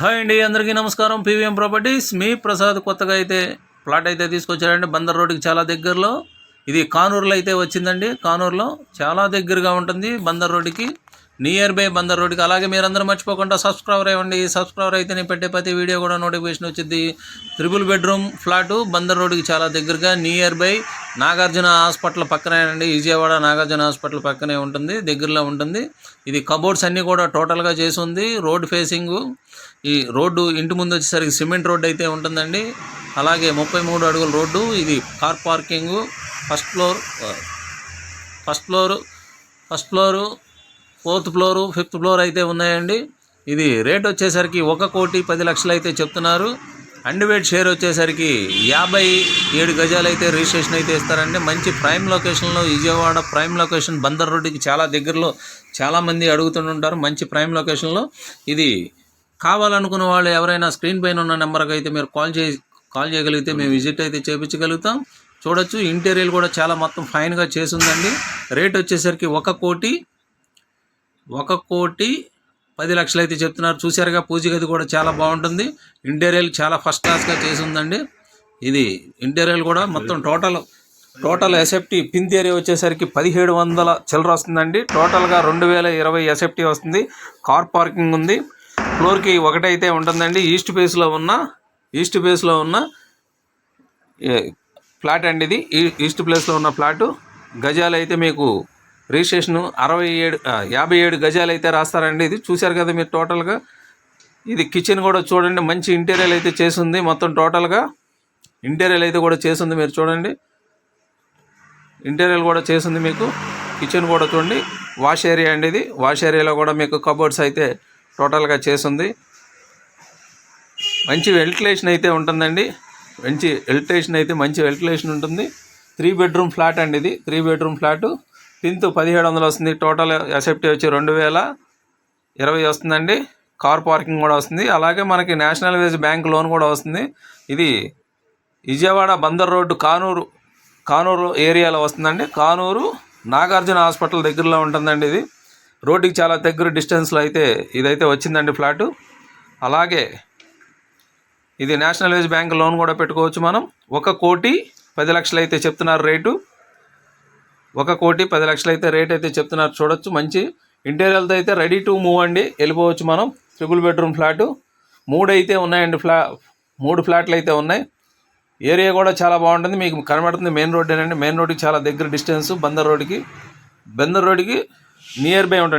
Hi అండి అందరికీ నమస్కారం. పీవీఎం ప్రాపర్టీస్ మీ ప్రసాద్ కొత్తగా అయితే ప్లాట్ అయితే తీసుకొచ్చారండి. బందర్ రోడ్డుకి చాలా దగ్గరలో. ఇది కానూరులో అయితే వచ్చిందండి. కానూరులో చాలా దగ్గరగా ఉంటుంది బందర్ రోడ్డుకి. నియర్ బై బందర్ రోడ్డుకి అలాగే మీరందరూ మర్చిపోకుండా సబ్స్క్రైబర్ అయ్యండి. సబ్స్క్రైబర్ అయితే నేను పెట్టే ప్రతి వీడియో కూడా నోటిఫికేషన్ వచ్చింది. త్రిపుల్ బెడ్రూమ్ ఫ్లాటు బందర్ రోడ్కి చాలా దగ్గరగా నియర్ బై నాగార్జున హాస్పిటల్ పక్కనే అండి. విజయవాడ నాగార్జున హాస్పిటల్ పక్కనే ఉంటుంది. దగ్గరలో ఉంటుంది. ఇది కబోర్డ్స్ అన్నీ కూడా టోటల్గా చేసి ఉంది. రోడ్ ఫేసింగ్ ఈ రోడ్డు ఇంటి ముందు వచ్చేసరికి సిమెంట్ రోడ్ అయితే ఉంటుందండి. అలాగే ముప్పై మూడు అడుగుల రోడ్డు. ఇది car parking first floor first floor first floor fourth floor fifth floor అయితే ఉన్నాయండి. ఇది రేట్ వచ్చేసరికి ఒక కోటి పది లక్షలు అయితే చెప్తున్నారు. అండివేట్ షేర్ వచ్చేసరికి యాభై ఏడు గజాలు అయితే రిజిస్ట్రేషన్ అయితే ఇస్తారండి. మంచి ప్రైమ్ లొకేషన్లో విజయవాడ ప్రైమ్ లొకేషన్ బందర్ రోడ్డుకి చాలా దగ్గరలో చాలామంది అడుగుతుంటారు మంచి ప్రైమ్ లొకేషన్లో ఇది కావాలనుకున్న వాళ్ళు ఎవరైనా స్క్రీన్ పైన ఉన్న నెంబర్కి అయితే మీరు కాల్ చేసి కాల్ చేయగలిగితే మేము విజిట్ అయితే చేపించగలుగుతాం. చూడొచ్చు ఇంటీరియర్ కూడా చాలా మొత్తం ఫైన్గా చేసిందండి. రేట్ వచ్చేసరికి ఒక కోటి ఒక కోటి పది లక్షలు అయితే చెప్తున్నారు. చూశారుగా పూజ గది కూడా చాలా బాగుంటుంది. ఇంటీరియల్ చాలా ఫస్ట్ క్లాస్గా చేసి ఉందండి ఇది ఇంటీరియల్ కూడా మొత్తం total total SFT plinth area వచ్చేసరికి పదిహేడు వందల చిల్లర వస్తుందండి. టోటల్గా రెండు వేల ఇరవై ఎస్ఎఫ్టీ వస్తుంది. కార్ పార్కింగ్ ఉంది. ఫ్లోర్కి ఒకటైతే ఉంటుందండి. ఈస్ట్ ఫేస్లో ఉన్న ఈస్ట్ ఫేస్లో ఉన్న ఫ్లాట్ అండి ఇది. ఈ- ఈస్ట్ ప్లేస్లో ఉన్న ఫ్లాటు గజాలు అయితే మీకు రిజిస్ట్రేషన్ అరవై ఏడు యాభై ఏడు గజాలు అయితే రాస్తారండి. ఇది చూశారు కదా మీరు టోటల్గా? ఇది కిచెన్ కూడా చూడండి మంచి ఇంటీరియర్ అయితే చేసింది మొత్తం టోటల్గా. ఇంటీరియర్ అయితే కూడా చేసింది మీరు చూడండి. ఇంటీరియర్ కూడా చేసింది మీకు. కిచెన్ కూడా చూడండి వాష్ ఏరియా అండి ఇది. వాష్ ఏరియాలో కూడా మీకు కబోర్డ్స్ అయితే టోటల్గా చేసింది మంచి వెంటిలేషన్ అయితే ఉంటుందండి. మంచి వెంటిలేషన్ అయితే మంచి వెంటిలేషన్ ఉంటుంది. త్రీ బెడ్రూమ్ ఫ్లాట్ అండి ఇది. Three bedroom flat. పింతు పదిహేడు వందలు వస్తుంది. టోటల్ ఎసెప్టీ వచ్చి రెండు వేల ఇరవై వస్తుందండి. కార్ పార్కింగ్ కూడా వస్తుంది. అలాగే మనకి నేషనల్ వేజ్ బ్యాంక్ లోన్ కూడా వస్తుంది. ఇది విజయవాడ బందర్ రోడ్డు కానూరు కానూరు ఏరియాలో వస్తుందండి. కానూరు నాగార్జున హాస్పిటల్ దగ్గరలో ఉంటుందండి ఇది. రోడ్డుకి చాలా దగ్గర డిస్టెన్స్లో అయితే ఇదైతే వచ్చిందండి ఫ్లాటు. అలాగే ఇది నేషనల్ వేజ్ బ్యాంక్ లోన్ కూడా పెట్టుకోవచ్చు మనం. ఒక కోటి పది లక్షలు అయితే చెప్తున్నారు రేటు. ఒక కోటి పది లక్షలు అయితే రేట్ అయితే చెప్తున్నారు. చూడొచ్చు మంచి ఇంటీరియర్తో అయితే రెడీ టు మూవ్ అండి. వెళ్ళిపోవచ్చు మనం. ట్రిపుల్ బెడ్రూమ్ ఫ్లాటు మూడు అయితే ఉన్నాయండి ఫ్లా మూడు ఫ్లాట్లు అయితే ఉన్నాయి. ఏరియా కూడా చాలా బాగుంటుంది. మీకు కనబడుతుంది మెయిన్ రోడ్ అండి మెయిన్ రోడ్కి చాలా దగ్గర డిస్టెన్స్ బందర్ రోడ్డుకి బందర్ రోడ్డుకి నియర్ బై ఉంటుంది.